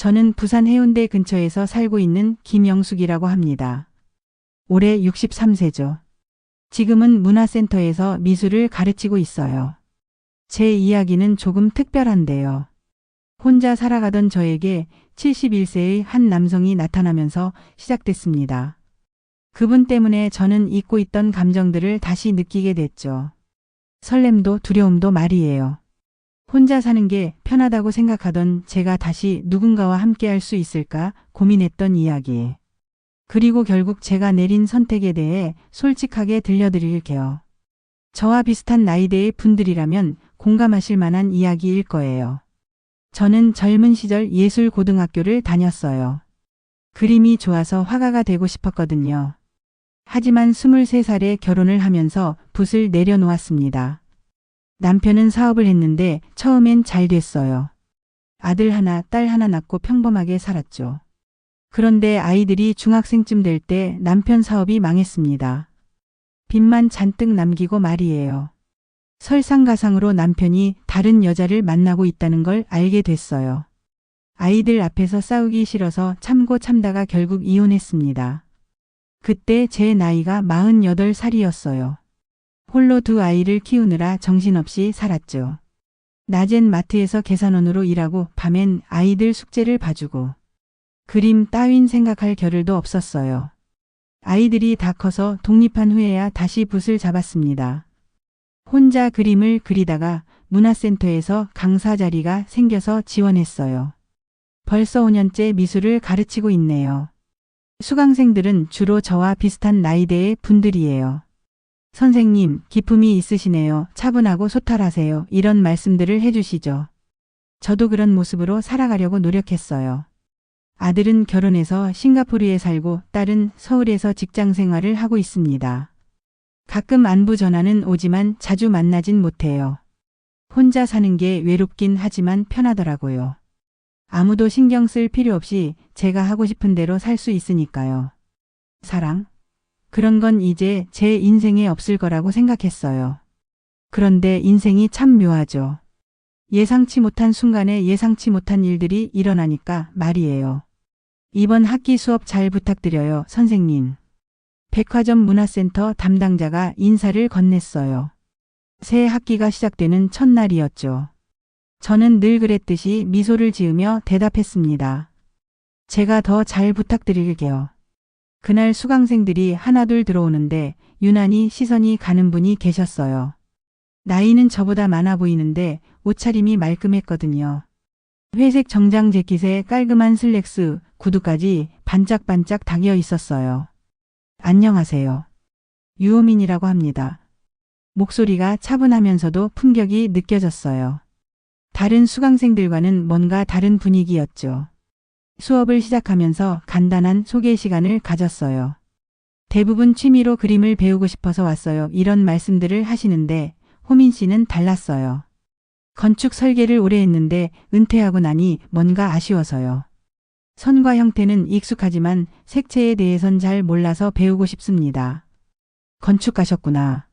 저는 부산 해운대 근처에서 살고 있는 김영숙이라고 합니다. 올해 63세죠. 지금은 문화센터에서 미술을 가르치고 있어요. 제 이야기는 조금 특별한데요. 혼자 살아가던 저에게 71세의 한 남성이 나타나면서 시작됐습니다. 그분 때문에 저는 잊고 있던 감정들을 다시 느끼게 됐죠. 설렘도 두려움도 말이에요. 혼자 사는 게 편하다고 생각하던 제가 다시 누군가와 함께 할 수 있을까 고민했던 이야기. 그리고 결국 제가 내린 선택에 대해 솔직하게 들려드릴게요. 저와 비슷한 나이대의 분들이라면 공감하실 만한 이야기일 거예요. 저는 젊은 시절 예술 고등학교를 다녔어요. 그림이 좋아서 화가가 되고 싶었거든요. 하지만 23살에 결혼을 하면서 붓을 내려놓았습니다. 남편은 사업을 했는데 처음엔 잘 됐어요. 아들 하나, 딸 하나 낳고 평범하게 살았죠. 그런데 아이들이 중학생쯤 될 때 남편 사업이 망했습니다. 빚만 잔뜩 남기고 말이에요. 설상가상으로 남편이 다른 여자를 만나고 있다는 걸 알게 됐어요. 아이들 앞에서 싸우기 싫어서 참고 참다가 결국 이혼했습니다. 그때 제 나이가 48살이었어요. 홀로 두 아이를 키우느라 정신없이 살았죠. 낮엔 마트에서 계산원으로 일하고 밤엔 아이들 숙제를 봐주고 그림 따윈 생각할 겨를도 없었어요. 아이들이 다 커서 독립한 후에야 다시 붓을 잡았습니다. 혼자 그림을 그리다가 문화센터에서 강사 자리가 생겨서 지원했어요. 벌써 5년째 미술을 가르치고 있네요. 수강생들은 주로 저와 비슷한 나이대의 분들이에요. 선생님, 기품이 있으시네요. 차분하고 소탈하세요. 이런 말씀들을 해주시죠. 저도 그런 모습으로 살아가려고 노력했어요. 아들은 결혼해서 싱가포르에 살고 딸은 서울에서 직장 생활을 하고 있습니다. 가끔 안부 전화는 오지만 자주 만나진 못해요. 혼자 사는 게 외롭긴 하지만 편하더라고요. 아무도 신경 쓸 필요 없이 제가 하고 싶은 대로 살 수 있으니까요. 사랑? 그런 건 이제 제 인생에 없을 거라고 생각했어요. 그런데 인생이 참 묘하죠. 예상치 못한 순간에 예상치 못한 일들이 일어나니까 말이에요. 이번 학기 수업 잘 부탁드려요, 선생님. 백화점 문화센터 담당자가 인사를 건넸어요. 새 학기가 시작되는 첫날이었죠. 저는 늘 그랬듯이 미소를 지으며 대답했습니다. 제가 더 잘 부탁드릴게요. 그날 수강생들이 하나둘 들어오는데 유난히 시선이 가는 분이 계셨어요. 나이는 저보다 많아 보이는데 옷차림이 말끔했거든요. 회색 정장 재킷에 깔끔한 슬랙스, 구두까지 반짝반짝 당겨 있었어요. 안녕하세요. 유호민이라고 합니다. 목소리가 차분하면서도 품격이 느껴졌어요. 다른 수강생들과는 뭔가 다른 분위기였죠. 수업을 시작하면서 간단한 소개 시간을 가졌어요. 대부분 취미로 그림을 배우고 싶어서 왔어요. 이런 말씀들을 하시는데 호민 씨는 달랐어요. 건축 설계를 오래 했는데 은퇴하고 나니 뭔가 아쉬워서요. 선과 형태는 익숙하지만 색채에 대해선 잘 몰라서 배우고 싶습니다. 건축가셨구나.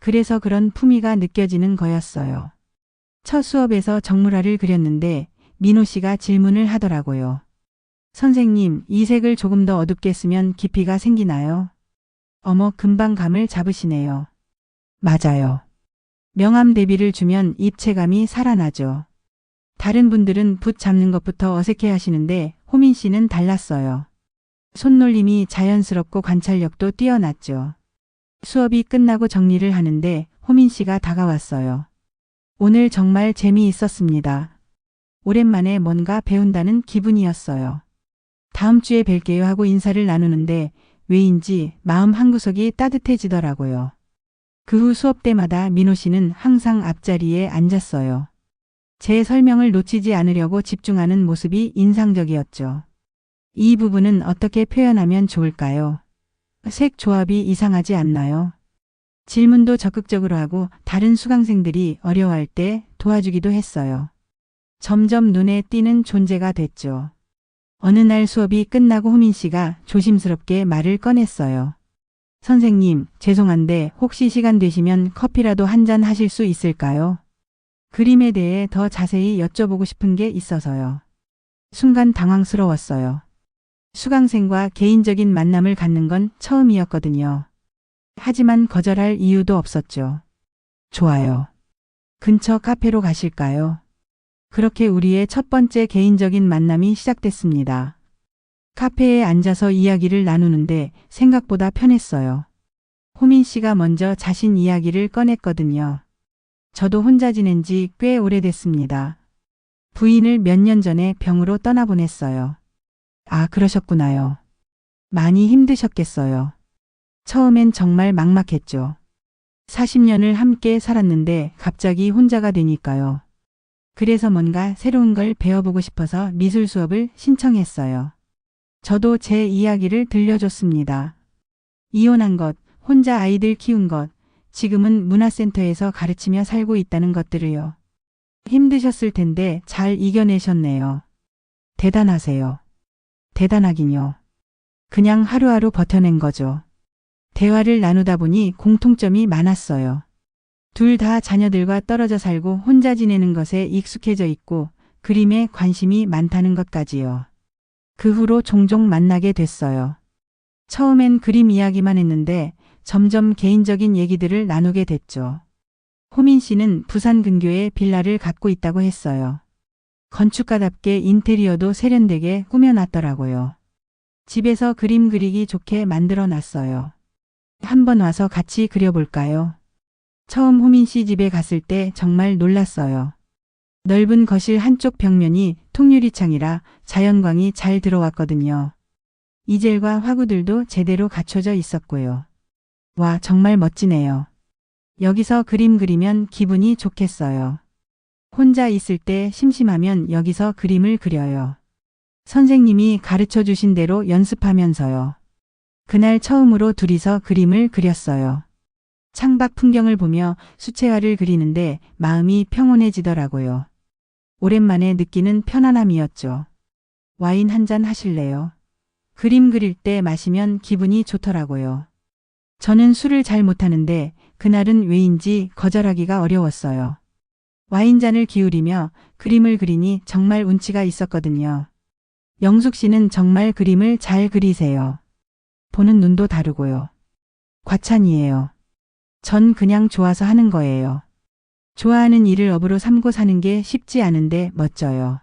그래서 그런 품위가 느껴지는 거였어요. 첫 수업에서 정물화를 그렸는데 민호 씨가 질문을 하더라고요. 선생님, 이 색을 조금 더 어둡게 쓰면 깊이가 생기나요? 어머, 금방 감을 잡으시네요. 맞아요. 명암 대비를 주면 입체감이 살아나죠. 다른 분들은 붓 잡는 것부터 어색해 하시는데 호민 씨는 달랐어요. 손놀림이 자연스럽고 관찰력도 뛰어났죠. 수업이 끝나고 정리를 하는데 호민 씨가 다가왔어요. 오늘 정말 재미있었습니다. 오랜만에 뭔가 배운다는 기분이었어요. 다음 주에 뵐게요 하고 인사를 나누는데 왜인지 마음 한구석이 따뜻해지더라고요. 그 후 수업 때마다 민호 씨는 항상 앞자리에 앉았어요. 제 설명을 놓치지 않으려고 집중하는 모습이 인상적이었죠. 이 부분은 어떻게 표현하면 좋을까요? 색 조합이 이상하지 않나요? 질문도 적극적으로 하고 다른 수강생들이 어려워할 때 도와주기도 했어요. 점점 눈에 띄는 존재가 됐죠. 어느 날 수업이 끝나고 호민 씨가 조심스럽게 말을 꺼냈어요. 선생님, 죄송한데 혹시 시간 되시면 커피라도 한 잔 하실 수 있을까요? 그림에 대해 더 자세히 여쭤보고 싶은 게 있어서요. 순간 당황스러웠어요. 수강생과 개인적인 만남을 갖는 건 처음이었거든요. 하지만 거절할 이유도 없었죠. 좋아요. 근처 카페로 가실까요? 그렇게 우리의 첫 번째 개인적인 만남이 시작됐습니다. 카페에 앉아서 이야기를 나누는데 생각보다 편했어요. 호민 씨가 먼저 자신 이야기를 꺼냈거든요. 저도 혼자 지낸 지 꽤 오래됐습니다. 부인을 몇 년 전에 병으로 떠나보냈어요. 아, 그러셨구나요. 많이 힘드셨겠어요. 처음엔 정말 막막했죠. 40년을 함께 살았는데 갑자기 혼자가 되니까요. 그래서 뭔가 새로운 걸 배워보고 싶어서 미술 수업을 신청했어요. 저도 제 이야기를 들려줬습니다. 이혼한 것, 혼자 아이들 키운 것, 지금은 문화센터에서 가르치며 살고 있다는 것들을요. 힘드셨을 텐데 잘 이겨내셨네요. 대단하세요. 대단하긴요. 그냥 하루하루 버텨낸 거죠. 대화를 나누다 보니 공통점이 많았어요. 둘 다 자녀들과 떨어져 살고 혼자 지내는 것에 익숙해져 있고 그림에 관심이 많다는 것까지요. 그 후로 종종 만나게 됐어요. 처음엔 그림 이야기만 했는데 점점 개인적인 얘기들을 나누게 됐죠. 호민 씨는 부산 근교에 빌라를 갖고 있다고 했어요. 건축가답게 인테리어도 세련되게 꾸며놨더라고요. 집에서 그림 그리기 좋게 만들어 놨어요. 한번 와서 같이 그려볼까요? 처음 호민 씨 집에 갔을 때 정말 놀랐어요. 넓은 거실 한쪽 벽면이 통유리 창이라 자연광이 잘 들어왔거든요. 이젤과 화구들도 제대로 갖춰져 있었고요. 와, 정말 멋지네요. 여기서 그림 그리면 기분이 좋겠어요. 혼자 있을 때 심심하면 여기서 그림을 그려요. 선생님이 가르쳐 주신 대로 연습하면서요. 그날 처음으로 둘이서 그림을 그렸어요. 창밖 풍경을 보며 수채화를 그리는데 마음이 평온해지더라고요. 오랜만에 느끼는 편안함이었죠. 와인 한 잔 하실래요? 그림 그릴 때 마시면 기분이 좋더라고요. 저는 술을 잘 못하는데 그날은 왜인지 거절하기가 어려웠어요. 와인잔을 기울이며 그림을 그리니 정말 운치가 있었거든요. 영숙 씨는 정말 그림을 잘 그리세요. 보는 눈도 다르고요. 과찬이에요. 전 그냥 좋아서 하는 거예요. 좋아하는 일을 업으로 삼고 사는 게 쉽지 않은데 멋져요.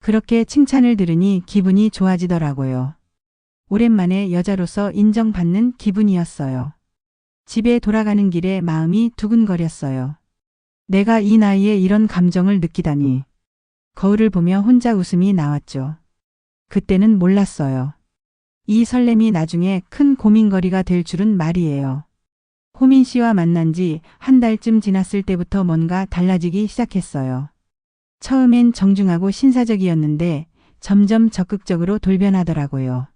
그렇게 칭찬을 들으니 기분이 좋아지더라고요. 오랜만에 여자로서 인정받는 기분이었어요. 집에 돌아가는 길에 마음이 두근거렸어요. 내가 이 나이에 이런 감정을 느끼다니. 거울을 보며 혼자 웃음이 나왔죠. 그때는 몰랐어요. 이 설렘이 나중에 큰 고민거리가 될 줄은 말이에요. 호민 씨와 만난 지 한 달쯤 지났을 때부터 뭔가 달라지기 시작했어요. 처음엔 정중하고 신사적이었는데 점점 적극적으로 돌변하더라고요.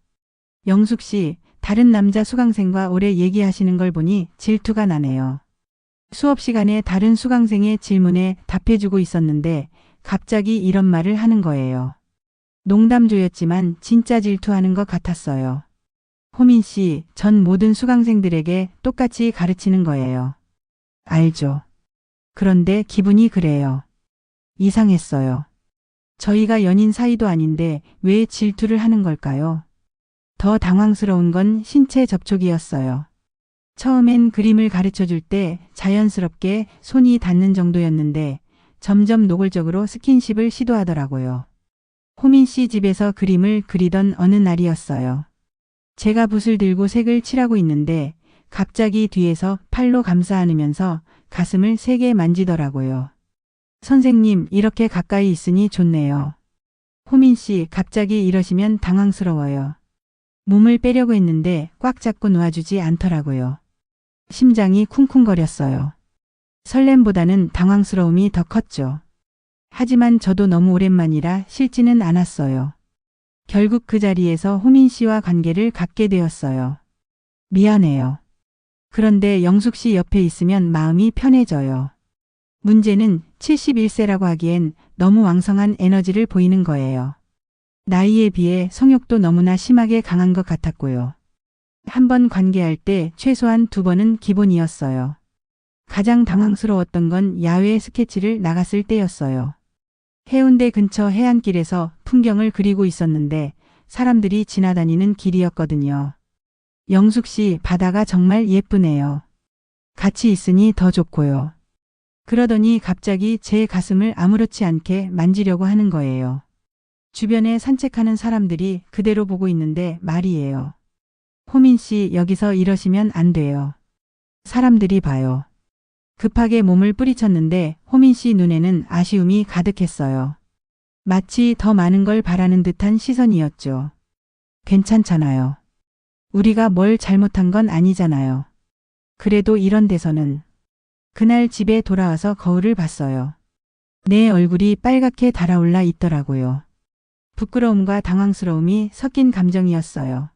영숙 씨, 다른 남자 수강생과 오래 얘기하시는 걸 보니 질투가 나네요. 수업 시간에 다른 수강생의 질문에 답해주고 있었는데 갑자기 이런 말을 하는 거예요. 농담조였지만 진짜 질투하는 것 같았어요. 호민 씨, 전 모든 수강생들에게 똑같이 가르치는 거예요. 알죠. 그런데 기분이 그래요. 이상했어요. 저희가 연인 사이도 아닌데 왜 질투를 하는 걸까요? 더 당황스러운 건 신체 접촉이었어요. 처음엔 그림을 가르쳐 줄 때 자연스럽게 손이 닿는 정도였는데 점점 노골적으로 스킨십을 시도하더라고요. 호민 씨 집에서 그림을 그리던 어느 날이었어요. 제가 붓을 들고 색을 칠하고 있는데 갑자기 뒤에서 팔로 감싸 안으면서 가슴을 세게 만지더라고요. 선생님, 이렇게 가까이 있으니 좋네요. 호민 씨, 갑자기 이러시면 당황스러워요. 몸을 빼려고 했는데 꽉 잡고 놓아주지 않더라고요. 심장이 쿵쿵거렸어요. 설렘보다는 당황스러움이 더 컸죠. 하지만 저도 너무 오랜만이라 싫지는 않았어요. 결국 그 자리에서 호민 씨와 관계를 갖게 되었어요. 미안해요. 그런데 영숙 씨 옆에 있으면 마음이 편해져요. 문제는 71세라고 하기엔 너무 왕성한 에너지를 보이는 거예요. 나이에 비해 성욕도 너무나 심하게 강한 것 같았고요. 한 번 관계할 때 최소한 두 번은 기본이었어요. 가장 당황스러웠던 건 야외 스케치를 나갔을 때였어요. 해운대 근처 해안길에서 풍경을 그리고 있었는데 사람들이 지나다니는 길이었거든요. 영숙 씨 바다가 정말 예쁘네요. 같이 있으니 더 좋고요. 그러더니 갑자기 제 가슴을 아무렇지 않게 만지려고 하는 거예요. 주변에 산책하는 사람들이 그대로 보고 있는데 말이에요. 호민 씨 여기서 이러시면 안 돼요. 사람들이 봐요. 급하게 몸을 뿌리쳤는데 호민 씨 눈에는 아쉬움이 가득했어요. 마치 더 많은 걸 바라는 듯한 시선이었죠. 괜찮잖아요. 우리가 뭘 잘못한 건 아니잖아요. 그래도 이런 데서는 그날 집에 돌아와서 거울을 봤어요. 내 얼굴이 빨갛게 달아올라 있더라고요. 부끄러움과 당황스러움이 섞인 감정이었어요.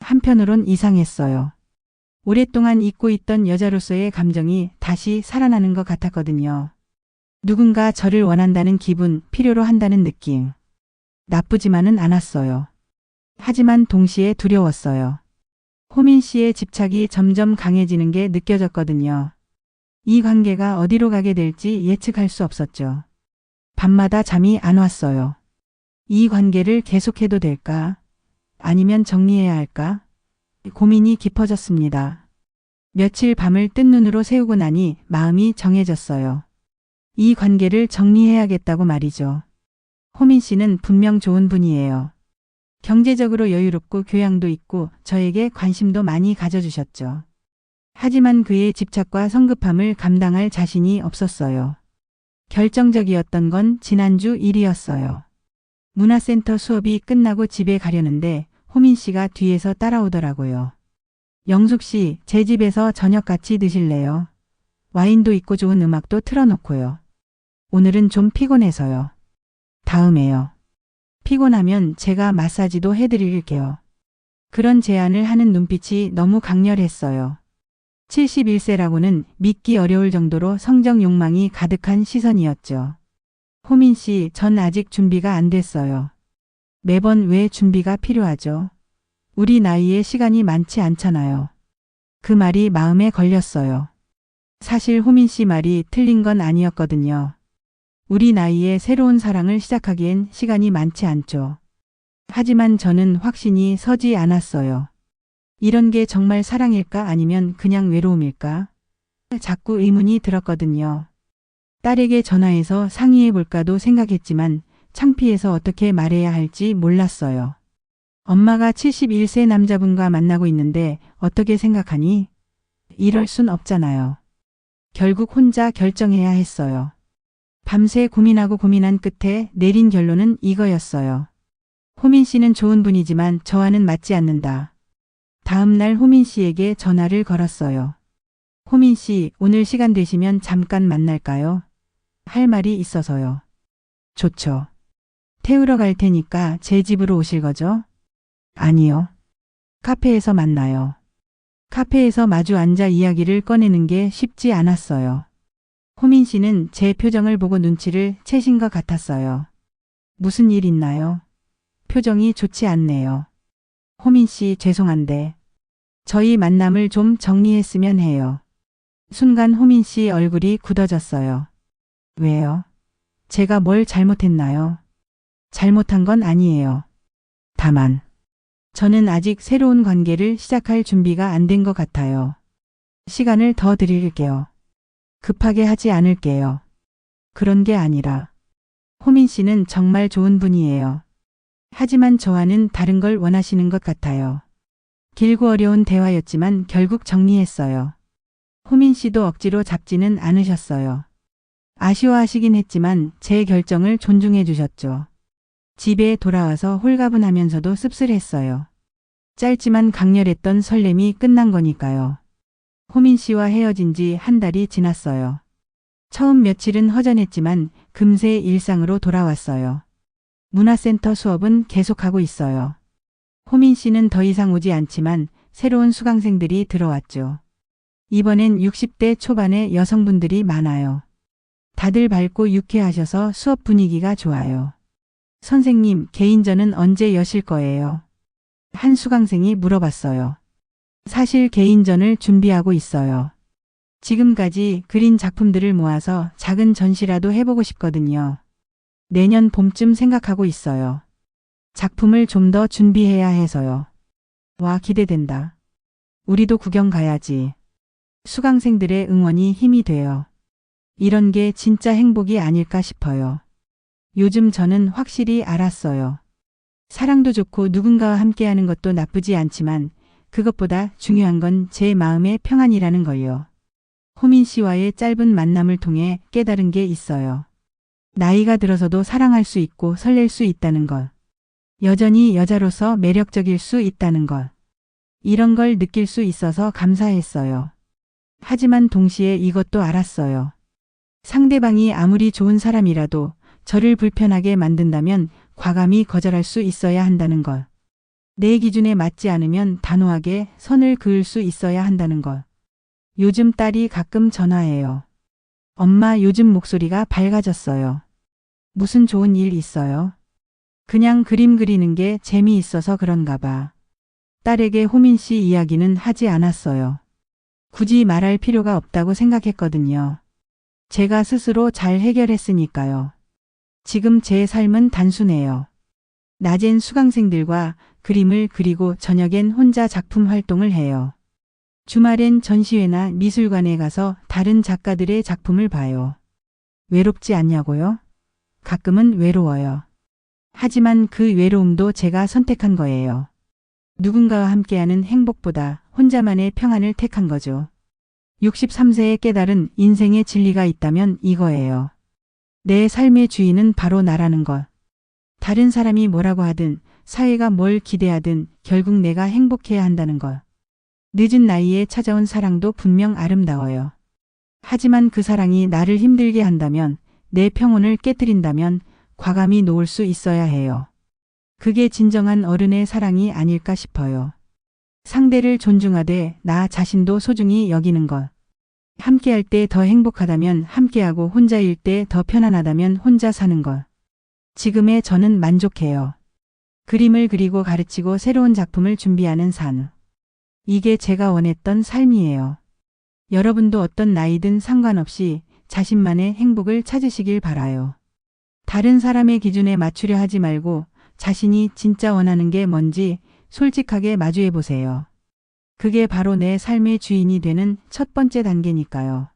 한편으론 이상했어요. 오랫동안 잊고 있던 여자로서의 감정이 다시 살아나는 것 같았거든요. 누군가 저를 원한다는 기분, 필요로 한다는 느낌. 나쁘지만은 않았어요. 하지만 동시에 두려웠어요. 호민 씨의 집착이 점점 강해지는 게 느껴졌거든요. 이 관계가 어디로 가게 될지 예측할 수 없었죠. 밤마다 잠이 안 왔어요. 이 관계를 계속해도 될까? 아니면 정리해야 할까? 고민이 깊어졌습니다. 며칠 밤을 뜬 눈으로 세우고 나니 마음이 정해졌어요. 이 관계를 정리해야겠다고 말이죠. 호민 씨는 분명 좋은 분이에요. 경제적으로 여유롭고 교양도 있고 저에게 관심도 많이 가져주셨죠. 하지만 그의 집착과 성급함을 감당할 자신이 없었어요. 결정적이었던 건 지난주 일이었어요. 문화센터 수업이 끝나고 집에 가려는데 호민 씨가 뒤에서 따라오더라고요. 영숙 씨, 제 집에서 저녁 같이 드실래요? 와인도 있고 좋은 음악도 틀어놓고요. 오늘은 좀 피곤해서요. 다음에요. 피곤하면 제가 마사지도 해드릴게요. 그런 제안을 하는 눈빛이 너무 강렬했어요. 71세라고는 믿기 어려울 정도로 성적 욕망이 가득한 시선이었죠. 호민 씨, 전 아직 준비가 안 됐어요. 매번 왜 준비가 필요하죠? 우리 나이에 시간이 많지 않잖아요. 그 말이 마음에 걸렸어요. 사실 호민 씨 말이 틀린 건 아니었거든요. 우리 나이에 새로운 사랑을 시작하기엔 시간이 많지 않죠. 하지만 저는 확신이 서지 않았어요. 이런 게 정말 사랑일까 아니면 그냥 외로움일까? 자꾸 의문이 들었거든요. 딸에게 전화해서 상의해 볼까도 생각했지만 창피해서 어떻게 말해야 할지 몰랐어요. 엄마가 71세 남자분과 만나고 있는데 어떻게 생각하니? 이럴 순 없잖아요. 결국 혼자 결정해야 했어요. 밤새 고민하고 고민한 끝에 내린 결론은 이거였어요. 호민 씨는 좋은 분이지만 저와는 맞지 않는다. 다음 날 호민 씨에게 전화를 걸었어요. 호민 씨, 오늘 시간 되시면 잠깐 만날까요? 할 말이 있어서요. 좋죠. 태우러 갈 테니까 제 집으로 오실 거죠? 아니요. 카페에서 만나요. 카페에서 마주 앉아 이야기를 꺼내는 게 쉽지 않았어요. 호민 씨는 제 표정을 보고 눈치를 채신 것 같았어요. 무슨 일 있나요? 표정이 좋지 않네요. 호민 씨 죄송한데 저희 만남을 좀 정리했으면 해요. 순간 호민 씨 얼굴이 굳어졌어요. 왜요? 제가 뭘 잘못했나요? 잘못한 건 아니에요. 다만, 저는 아직 새로운 관계를 시작할 준비가 안 된 것 같아요. 시간을 더 드릴게요. 급하게 하지 않을게요. 그런 게 아니라, 호민 씨는 정말 좋은 분이에요. 하지만 저와는 다른 걸 원하시는 것 같아요. 길고 어려운 대화였지만 결국 정리했어요. 호민 씨도 억지로 잡지는 않으셨어요. 아쉬워하시긴 했지만 제 결정을 존중해 주셨죠. 집에 돌아와서 홀가분하면서도 씁쓸했어요. 짧지만 강렬했던 설렘이 끝난 거니까요. 호민 씨와 헤어진 지 한 달이 지났어요. 처음 며칠은 허전했지만 금세 일상으로 돌아왔어요. 문화센터 수업은 계속하고 있어요. 호민 씨는 더 이상 오지 않지만 새로운 수강생들이 들어왔죠. 이번엔 60대 초반의 여성분들이 많아요. 다들 밝고 유쾌하셔서 수업 분위기가 좋아요. 선생님, 개인전은 언제 여실 거예요? 한 수강생이 물어봤어요. 사실 개인전을 준비하고 있어요. 지금까지 그린 작품들을 모아서 작은 전시라도 해보고 싶거든요. 내년 봄쯤 생각하고 있어요. 작품을 좀 더 준비해야 해서요. 와, 기대된다. 우리도 구경 가야지. 수강생들의 응원이 힘이 돼요. 이런 게 진짜 행복이 아닐까 싶어요. 요즘 저는 확실히 알았어요. 사랑도 좋고 누군가와 함께하는 것도 나쁘지 않지만 그것보다 중요한 건 제 마음의 평안이라는 걸요. 호민 씨와의 짧은 만남을 통해 깨달은 게 있어요. 나이가 들어서도 사랑할 수 있고 설렐 수 있다는 것. 여전히 여자로서 매력적일 수 있다는 것. 이런 걸 느낄 수 있어서 감사했어요. 하지만 동시에 이것도 알았어요. 상대방이 아무리 좋은 사람이라도 저를 불편하게 만든다면 과감히 거절할 수 있어야 한다는 것. 내 기준에 맞지 않으면 단호하게 선을 그을 수 있어야 한다는 것. 요즘 딸이 가끔 전화해요. 엄마 요즘 목소리가 밝아졌어요. 무슨 좋은 일 있어요? 그냥 그림 그리는 게 재미있어서 그런가 봐. 딸에게 호민 씨 이야기는 하지 않았어요. 굳이 말할 필요가 없다고 생각했거든요. 제가 스스로 잘 해결했으니까요. 지금 제 삶은 단순해요. 낮엔 수강생들과 그림을 그리고 저녁엔 혼자 작품 활동을 해요. 주말엔 전시회나 미술관에 가서 다른 작가들의 작품을 봐요. 외롭지 않냐고요? 가끔은 외로워요. 하지만 그 외로움도 제가 선택한 거예요. 누군가와 함께하는 행복보다 혼자만의 평안을 택한 거죠. 63세에 깨달은 인생의 진리가 있다면 이거예요. 내 삶의 주인은 바로 나라는 것. 다른 사람이 뭐라고 하든 사회가 뭘 기대하든 결국 내가 행복해야 한다는 것. 늦은 나이에 찾아온 사랑도 분명 아름다워요. 하지만 그 사랑이 나를 힘들게 한다면 내 평온을 깨뜨린다면 과감히 놓을 수 있어야 해요. 그게 진정한 어른의 사랑이 아닐까 싶어요. 상대를 존중하되 나 자신도 소중히 여기는 것. 함께할 때 더 행복하다면 함께하고 혼자일 때 더 편안하다면 혼자 사는 것. 지금의 저는 만족해요. 그림을 그리고 가르치고 새로운 작품을 준비하는 산. 이게 제가 원했던 삶이에요. 여러분도 어떤 나이든 상관없이 자신만의 행복을 찾으시길 바라요. 다른 사람의 기준에 맞추려 하지 말고 자신이 진짜 원하는 게 뭔지 솔직하게 마주해 보세요. 그게 바로 내 삶의 주인이 되는 첫 번째 단계니까요.